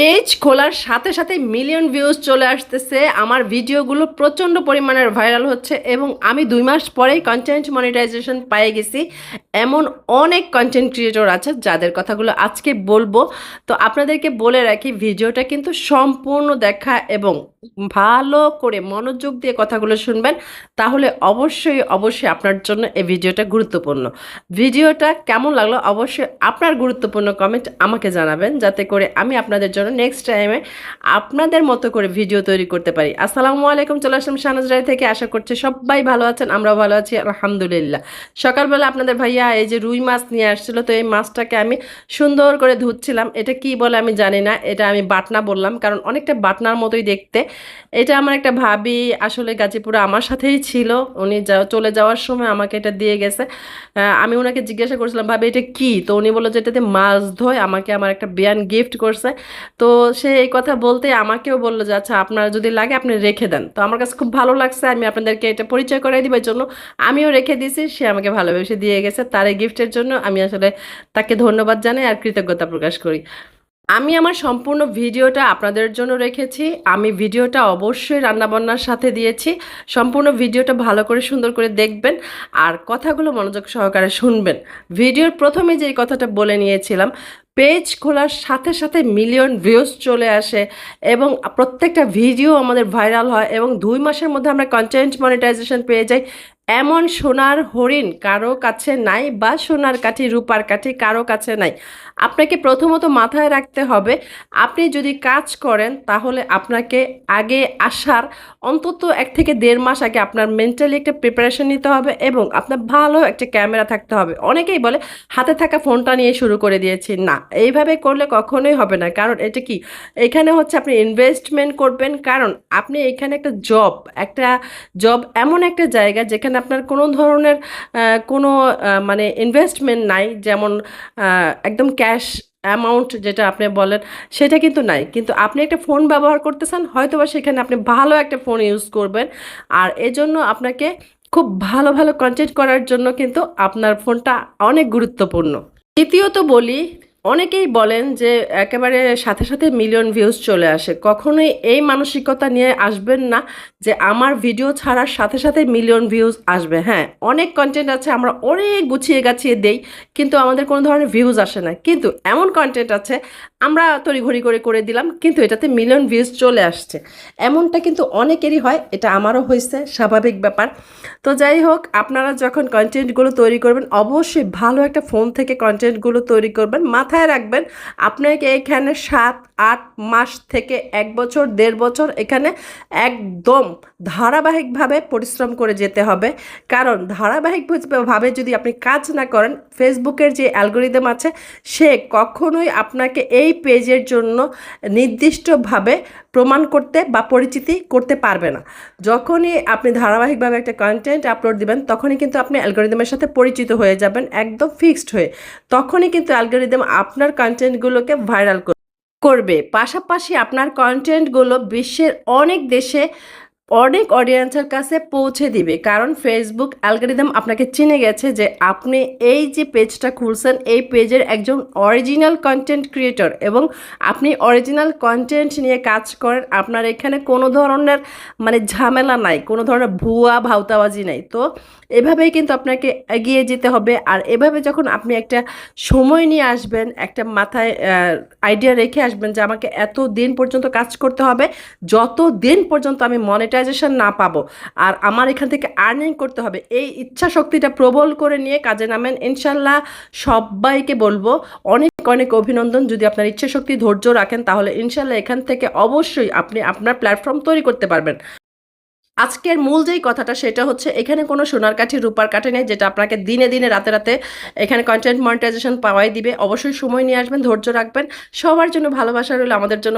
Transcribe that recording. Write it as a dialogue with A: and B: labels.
A: Page খোলার সাথে সাথে মিলিয়ন ভিউজ চলে আসতেছে। আমার ভিডিওগুলো প্রচণ্ড পরিমাণের ভাইরাল হচ্ছে এবং আমি দুই মাস পরেই কন্টেন্ট মনিটাইজেশন পেয়ে গেছি। এমন অনেক কন্টেন্ট ক্রিয়েটর আছে যাদের কথাগুলো আজকে বলব। তো আপনাদেরকে বলে রাখি, ভিডিওটা কিন্তু সম্পূর্ণ দেখা এবং ভালো করে মনোযোগ দিয়ে কথাগুলো শুনবেন। তাহলে অবশ্যই অবশ্যই আপনার জন্য এই ভিডিওটা গুরুত্বপূর্ণ। ভিডিওটা কেমন লাগল অবশ্যই আপনার গুরুত্বপূর্ণ কমেন্ট আমাকে জানাবেন। যাতে করে আমি আপনাদের জন্য নেক্সট টাইমে আপনাদের মতো করে ভিডিও তৈরি করতে পারি। আসসালামু আলাইকুম, চলে আসলাম শাহনাজ রায় থেকে। আশা করছি সবাই ভালো আছেন, আমরাও ভালো আছি, আলহামদুলিল্লাহ। সকালবেলা আপনাদের ভাইয়া এই যে রুই মাছ নিয়ে আসছিল, তো এই মাছটাকে আমি সুন্দর করে ধুচ্ছিলাম। এটা কি বলে আমি জানি না, এটা আমি বাটনা বললাম। কারণ অনেকটা বাটনার মতোই দেখতে। এটা আমার একটা ভাবি আসলে গাজীপুরে আমার সাথেই ছিল। উনি যা, চলে যাওয়ার সময় আমাকে এটা দিয়ে গেছে। আমি ওনাকে জিজ্ঞাসা করছিলাম, ভাবি, এটা কি? তো উনি বলল যে, এটাতে মাছ ধোয়, আমাকে আমার একটা বিয়ান গিফট করছে। তো সে এই কথা বলতে আমাকেও বলল যে আচ্ছা আপনার যদি লাগে, আপনি রেখে দেন। তো আমার কাছে খুব ভালো লাগছে, আমি আপনাদেরকে এটা পরিচয় করাই দিবার জন্য আমিও রেখে দিয়েছি। সে আমাকে ভালোবেসে দিয়ে গেছে তার এই গিফটের জন্য আমি আসলে তাকে ধন্যবাদ জানাই আর কৃতজ্ঞতা প্রকাশ করি। আমি আমার সম্পূর্ণ ভিডিওটা আপনাদের জন্য রেখেছি। আমি ভিডিওটা অবশ্যই রান্নাবান্নার সাথে দিয়েছি। সম্পূর্ণ ভিডিওটা ভালো করে সুন্দর করে দেখবেন আর কথাগুলো মনোযোগ সহকারে শুনবেন। ভিডিওর প্রথমে যে কথাটা বলে নিয়েছিলাম, পেজ খোলার সাথে সাথে মিলিয়ন ভিউজ চলে আসে এবং প্রত্যেকটা ভিডিও আমাদের ভাইরাল হয় এবং দুই মাসের মধ্যে আমরা কন্টেন্ট মনিটাইজেশন পেয়ে যাই। এমন সোনার হরিণ কারও কাছে নাই বা সোনার কাঠি, রূপার কাঠি কারও কাছে নাই। আপনাকে প্রথমত মাথায় রাখতে হবে, আপনি যদি কাজ করেন তাহলে আপনাকে আগে আসার অন্তত এক থেকে দেড় মাস আগে আপনার মেন্টালি একটা প্রিপারেশন নিতে হবে এবং আপনার ভালো একটা ক্যামেরা থাকতে হবে। অনেকেই বলে, হাতে থাকা ফোনটা নিয়ে শুরু করে দিয়েছি। না, এইভাবে করলে কখনোই হবে না। কারণ এটা কি? এখানে হচ্ছে আপনি ইনভেস্টমেন্ট করবেন। কারণ আপনি এখানে একটা জব একটা জব এমন একটা জায়গা যেখানে আপনার কোনো ধরনের কোনো মানে ইনভেস্টমেন্ট নাই, যেমন একদম ক্যাশ অ্যামাউন্ট যেটা আপনি বলেন, সেটা কিন্তু নাই। কিন্তু আপনি একটা ফোন ব্যবহার করতেছেন হয়তো বা সেখানে আপনি ভালো একটা ফোন ইউজ করবেন। আর এজন্য আপনাকে খুব ভালো ভালো কন্টেন্ট করার জন্য কিন্তু আপনার ফোনটা অনেক গুরুত্বপূর্ণ। দ্বিতীয়ত বলি অনেকেই বলেন যে একেবারে সাথে সাথে মিলিয়ন ভিউজ চলে আসে। কখনোই এই মানসিকতা নিয়ে আসবেন না যে আমার ভিডিও ছাড়ার সাথে সাথে মিলিয়ন ভিউজ আসবে। হ্যাঁ অনেক কন্টেন্ট আছে, আমরা অনেক গুছিয়ে গাছিয়ে দেই, কিন্তু আমাদের কোনো ধরনের ভিউজ আসে না। কিন্তু এমন কন্টেন্ট আছে, আমরা তড়িঘড়ি করে করে দিলাম, কিন্তু এটাতে মিলিয়ন ভিউজ চলে আসছে। এমনটা কিন্তু অনেকেরই হয়, এটা আমারও হয়েছে, স্বাভাবিক ব্যাপার। তো যাই হোক, আপনারা যখন কন্টেন্টগুলো তৈরি করবেন, অবশ্যই ভালো একটা ফোন থেকে কন্টেন্টগুলো তৈরি করবেন মাথায় রাখবেন, আপনাকে এখানে সাত, আট মাস থেকে এক বছর, দেড় বছর এখানে একদম ধারাবাহিকভাবে পরিশ্রম করে যেতে হবে। কারণ ধারাবাহিকভাবে যদি আপনি কাজ না করেন, ফেসবুকের যে অ্যালগোরিদম আছে, সে কখনোই আপনাকে এই পেজের জন্য নির্দিষ্টভাবে প্রমাণ করতে বা পরিচিতি করতে পারবে না। যখনই আপনি ধারাবাহিকভাবে একটা কন্টেন্ট আপলোড দিবেন, তখনই কিন্তু আপনি অ্যালগোরিদমের সাথে পরিচিত হয়ে যাবেন, একদম ফিক্সড হয়ে। তখনই কিন্তু অ্যালগোরিদম আপনার কন্টেন্টগুলোকে ভাইরাল করবে। পাশাপাশি আপনার কন্টেন্টগুলো বিশ্বের অনেক দেশে অনেক অডিয়েন্সের কাছে পৌঁছে দিবে। কারণ ফেসবুক অ্যালগোরিদম আপনাকে চিনে গেছে যে আপনি এই যে পেজটা খুলছেন, এই পেজের একজন অরিজিনাল কন্টেন্ট ক্রিয়েটর এবং আপনি অরিজিনাল কন্টেন্ট নিয়ে কাজ করেন, আপনার এখানে কোনো ধরনের মানে ঝামেলা নাই, কোনো ধরনের ভুয়া ভাউতাবাজি নাই। তো এভাবেই কিন্তু আপনাকে এগিয়ে যেতে হবে আর এভাবে যখন আপনি একটা সময় নিয়ে আসবেন, একটা মাথায় আইডিয়া রেখে আসবেন যে আমাকে এত দিন পর্যন্ত কাজ করতে হবে যত দিন পর্যন্ত আমি মনিটাইজেশন না পাবো। আর আমার এখান থেকে আর্নিং করতে হবে। এই ইচ্ছা শক্তিটা প্রবল করে নিয়ে কাজে নামেন। ইনশাল্লাহ সবাইকে বলব, অনেক অনেক অভিনন্দন। যদি আপনার ইচ্ছা শক্তি ধৈর্য রাখেন, তাহলে ইনশাল্লাহ এখান থেকে অবশ্যই আপনি আপনার প্ল্যাটফর্ম তৈরি করতে পারবেন। আজকের মূল যেই কথাটা, সেটা হচ্ছে এখানে কোনো সোনার কাঠি, রূপার কাঠি নেই, যেটা আপনাকে দিনে দিনে, রাতে রাতে এখানে কন্টেন্ট মনিটাইজেশন পাওয়াই দিবে। অবশ্যই সময় নিয়ে আসবেন, ধৈর্য রাখবেন। সবার জন্য ভালোবাসা রইল, আমাদের জন্য